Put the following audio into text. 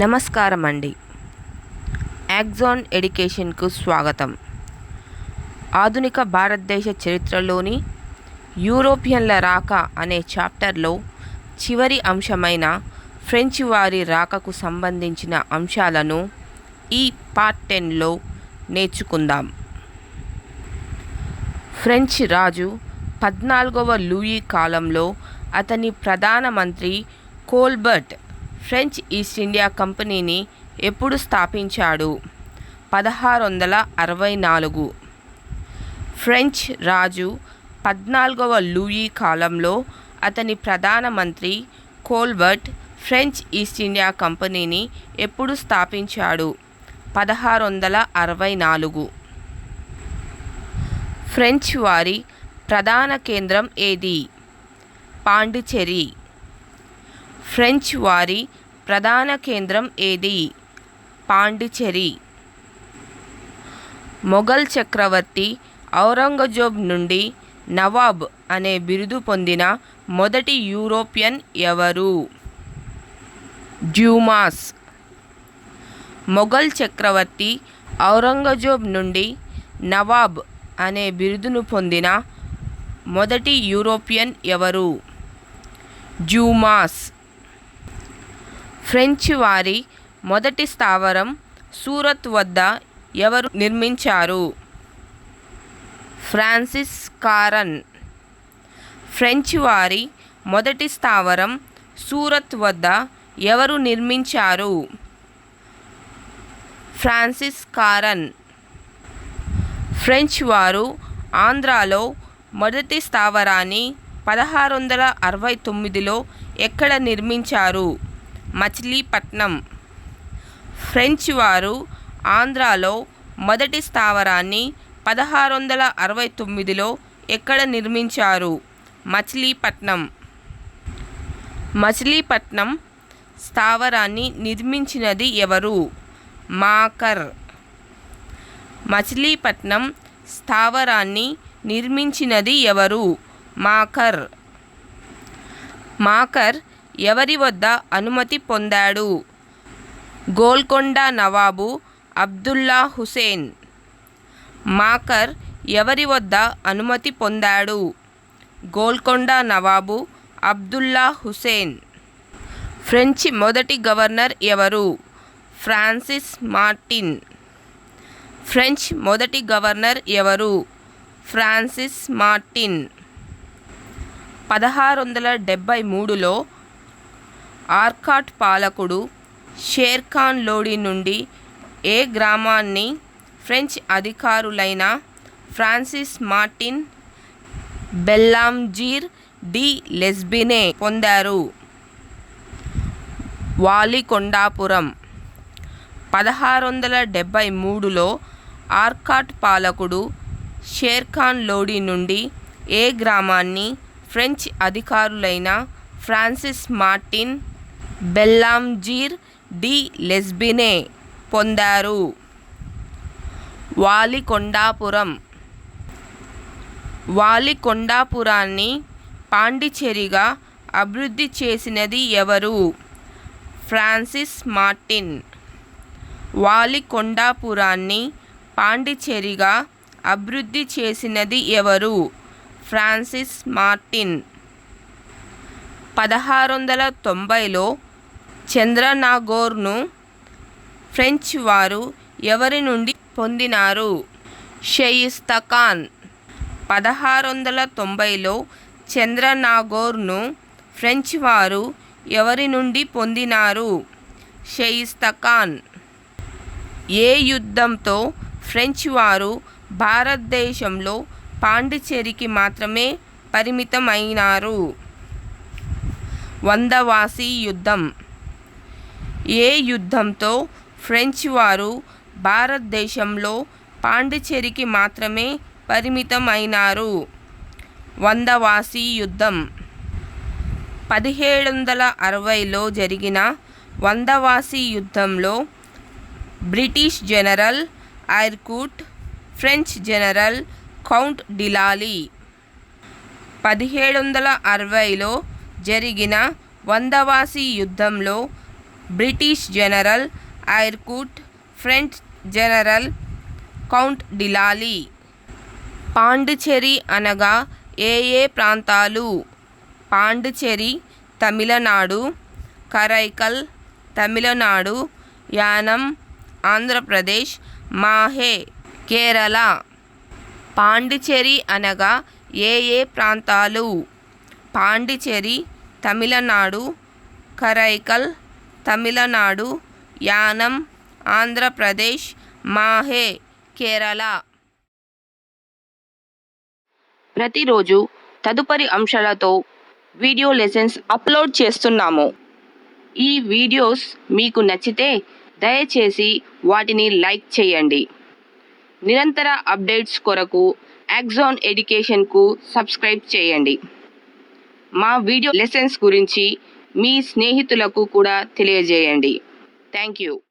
నమస్కారం అండి యాక్జాన్ ఎడ్యుకేషన్కు స్వాగతం. ఆధునిక భారతదేశ చరిత్రలోని యూరోపియన్ల రాక అనే చాప్టర్లో చివరి అంశమైన ఫ్రెంచ్ వారి రాకకు సంబంధించిన అంశాలను ఈ పార్ట్ టెన్లో నేర్చుకుందాం. ఫ్రెంచ్ రాజు పద్నాలుగవ లూయి కాలంలో అతని ప్రధానమంత్రి కోల్బర్ట్ ఫ్రెంచ్ ఈస్ట్ ఇండియా కంపెనీని ఎప్పుడు స్థాపించాడు? పదహారు వందల అరవై నాలుగు. ఫ్రెంచ్ రాజు పద్నాలుగవ లూయి కాలంలో అతని ప్రధానమంత్రి కోల్బర్ట్ ఫ్రెంచ్ ఈస్ట్ ఇండియా కంపెనీని ఎప్పుడు స్థాపించాడు? పదహారు వందల అరవై నాలుగు. ఫ్రెంచ్ వారి ప్రధాన కేంద్రం ఏది? పాండిచ్చేరి. ఫ్రెంచ్ వారి ప్రధాన కేంద్రం ఏది? పాండిచ్చేరి. మొఘల్ చక్రవర్తి ఔరంగజేబ్ నుండి నవాబ్ అనే బిరుదు పొందిన మొదటి యూరోపియన్ ఎవరు? డ్యూమాస్. మొఘల్ చక్రవర్తి ఔరంగజేబ్ నుండి నవాబ్ అనే బిరుదును పొందిన మొదటి యూరోపియన్ ఎవరు? డ్యూమాస్. ఫ్రెంచ్ వారి మొదటి స్థావరం సూరత్ వద్ద ఎవరు నిర్మించారు? ఫ్రాన్సిస్ కారన్. ఫ్రెంచ్ వారి మొదటి స్థావరం సూరత్ వద్ద ఎవరు నిర్మించారు? ఫ్రాన్సిస్ కారన్. ఫ్రెంచ్ వారు ఆంధ్రాలో మొదటి స్థావరాన్ని పదహారు వందల అరవై తొమ్మిదిలో ఎక్కడ నిర్మించారు? మచిలీపట్నం. ఫ్రెంచ్ వారు ఆంధ్రాలో మొదటి స్థావరాన్ని పదహారు వందల అరవై తొమ్మిదిలో ఎక్కడ నిర్మించారు? మచిలీపట్నం. మచిలీపట్నం స్థావరాన్ని నిర్మించినది ఎవరు? మాకర్. మచిలీపట్నం స్థావరాన్ని నిర్మించినది ఎవరు? మాకర్. మాకర్ ఎవరి వద్ద అనుమతి పొందాడు? గోల్కొండ నవాబు అబ్దుల్లా హుసేన్. మాకర్ ఎవరి వద్ద అనుమతి పొందాడు? గోల్కొండ నవాబు అబ్దుల్లా హుసేన్. ఫ్రెంచ్ మొదటి గవర్నర్ ఎవరు? Francis Martin. ఫ్రెంచ్ మొదటి గవర్నర్ ఎవరు? Francis Martin. పదహారు వందల డెబ్భై మూడులో ఆర్కాట్ పాలకుడు షేర్ఖాన్ లోడి నుండి ఏ గ్రామాన్ని French అధికారులైన Francis Martin Bellanger de Lespinay పొందారు? వాలికొండాపురం. పదహారు వందల డెబ్భై మూడులో ఆర్కాట్ పాలకుడు షేర్ఖాన్ లోడి నుండి ఏ గ్రామాన్ని French అధికారులైన Francis Martin Bellanger de Lespinay పొందారు. వాలికొండాపురం. వాలికొండాపురాన్ని పాండిచ్చేరిగా అభివృద్ధి చేసినది ఎవరు? Francis Martin. వాలికొండాపురాన్ని పాండిచ్చేరిగా అభివృద్ధి చేసినది ఎవరు? Francis Martin. పదహారు వందల తొంభైలో చంద్రనాగోర్ను ఫ్రెంచ్ వారు ఎవరి నుండి పొందినారు? షయిస్తఖాన్ పదహారు వందల తొంభైలో చంద్రనాగోర్ను ఫ్రెంచ్ వారు ఎవరి నుండి పొందినారు? షయిస్తఖాన్ ఏ యుద్ధంతో ఫ్రెంచ్ వారు భారతదేశంలో పాండిచ్చేరికి మాత్రమే పరిమితమైనారు? వందవాసి యుద్ధం. ఏ యుద్ధంతో ఫ్రెంచ్ వారు భారతదేశంలో పాండిచ్చేరికి మాత్రమే పరిమితం అయినారు వందవాసి యుద్ధం. పదిహేడు వందల అరవైలో జరిగిన వందవాసి యుద్ధంలో British general Eyre Coote French general Count de Lally. పదిహేడు వందల అరవైలో జరిగిన వందవాసి యుద్ధంలో British general Eyre Coote French general Count de Lally. Pondicherry అనగా ఏ ఏ ప్రాంతాలు? పాండిచ్చేరి తమిళనాడు కరైకల్ తమిళనాడు యానం ఆంధ్రప్రదేశ్ మాహే కేరళ. పాండిచ్చేరి అనగా ఏ ఏ ప్రాంతాలు? పాండిచ్చేరి తమిళనాడు కరైకల్ తమిళనాడు యానం ఆంధ్రప్రదేశ్ మాహే కేరళ. ప్రతిరోజు తదుపరి అంశాలతో వీడియో లెసన్స్ అప్లోడ్ చేస్తున్నాము. ఈ వీడియోస్ మీకు నచ్చితే దయచేసి వాటిని లైక్ చేయండి. నిరంతర అప్డేట్స్ కొరకు యాక్జాన్ ఎడ్యుకేషన్కు సబ్స్క్రైబ్ చేయండి. మా వీడియో లెసన్స్ గురించి మీ స్నేహితులకు కూడా తెలియజేయండి. Thank you.